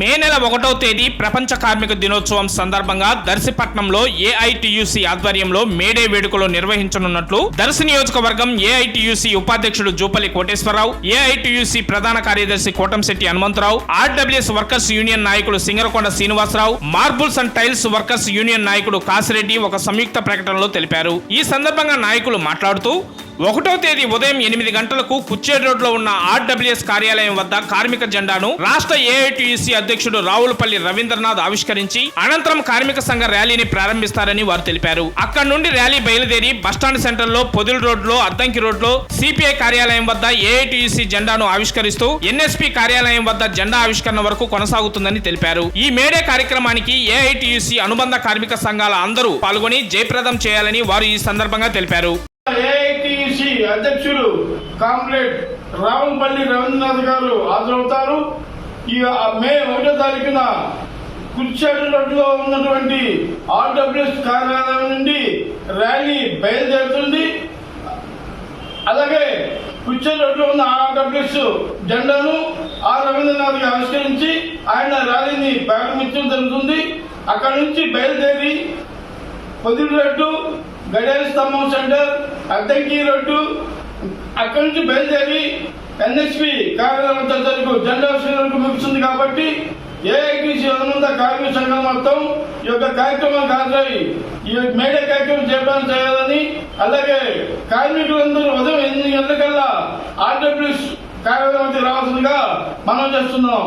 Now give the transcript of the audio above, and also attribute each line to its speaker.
Speaker 1: మే నెల ఒకటో తేదీ ప్రపంచ కార్మిక దినోత్సవం సందర్భంగా దర్శిపట్నంలో ఏఐటియుసి ఆధ్వర్యంలో మేడే వేడుకలు నిర్వహించనున్నట్లు దర్శి నియోజకవర్గం ఏఐటియుసి ఉపాధ్యక్షుడు జూపల్లి కోటేశ్వరరావు ఏఐటియుసి ప్రధాన కార్యదర్శి Kotamsetti Hanumantharao RWS workers union నాయకులు Singarakonda Srinivasarao marbles and tiles workers union నాయకుడు కాసిరెడ్డి ఒక సంయుక్త ప్రకటనలో తెలిపారు. ఈ సందర్భంగా నాయకులు మాట్లాడుతూ ఒకటో తేదీ ఉదయం ఎనిమిది గంటలకు కుచ్చేడు రోడ్లో ఉన్న ఆర్డబ్ల్యూఎస్ కార్యాలయం వద్ద కార్మిక జెండాను రాష్ట్ర ఏఐటీయూసీ అధ్యక్షుడు రావులపల్లి రవీంద్రనాథ్ ఆవిష్కరించి అనంతరం కార్మిక సంఘ ర్యాలీని ప్రారంభిస్తారని వారు తెలిపారు. అక్కడి నుండి ర్యాలీ బయలుదేరి బస్టాండ్ సెంటర్లో పొదిల్ రోడ్లో అద్దంకి రోడ్లో సిపిఐ కార్యాలయం వద్ద ఏఐటీయూసీ జెండాను ఆవిష్కరిస్తూ ఎన్ఎస్పి కార్యాలయం వద్ద జెండా ఆవిష్కరణ వరకు కొనసాగుతుందని తెలిపారు. ఈ మేడే కార్యక్రమానికి ఏఐటీయూసీ అనుబంధ కార్మిక సంఘాల అందరూ పాల్గొని జయప్రదం చేయాలని వారు ఈ సందర్భంగా తెలిపారు.
Speaker 2: ఏఐటిసి అధ్యక్షులు కామ్రేడ్ రావంపల్లి రవీంద్రనాథ్ గారు హాజరవుతారు. ఈ మే ఒకటో తారీఖున కుర్చేడు రోడ్లో ఉన్నటువంటి ఆర్డబ్ల్యూఎస్ కార్యాలయం నుండి ర్యాలీ బయలుదేరుతుంది. అలాగే కుర్చేడు రోడ్లో ఉన్న ఆర్డబ్ల్యూఎస్ జెండాను ఆర్ రవీంద్రనాథ్ ఆవిష్కరించి ఆయన ర్యాలీని ప్రారంభించడం జరుగుతుంది. అక్కడ నుంచి బయలుదేరి పొదిలి రోడ్డు స్తంభం సెంటర్ అద్దంకి రోడ్డు అక్కడి నుంచి బయలుదేరి ఎన్ఎస్పి కార్యాలయం వరకు జెండా వరకు ముగుస్తుంది కాబట్టి ఏఐటీసీ అనుబంధ కార్మిక సంఘం మొత్తం ఈ యొక్క కార్యక్రమానికి హాజరై ఈ మేడే కార్యక్రమం చేయడం చేయాలని అలాగే కార్మికులందరూ ఉదయం ఎనిమిది గంటలకల్లా ఆర్డబ్ల్యూస్ కార్యాలయం రావాల్సిందిగా మనం చేస్తున్నాం.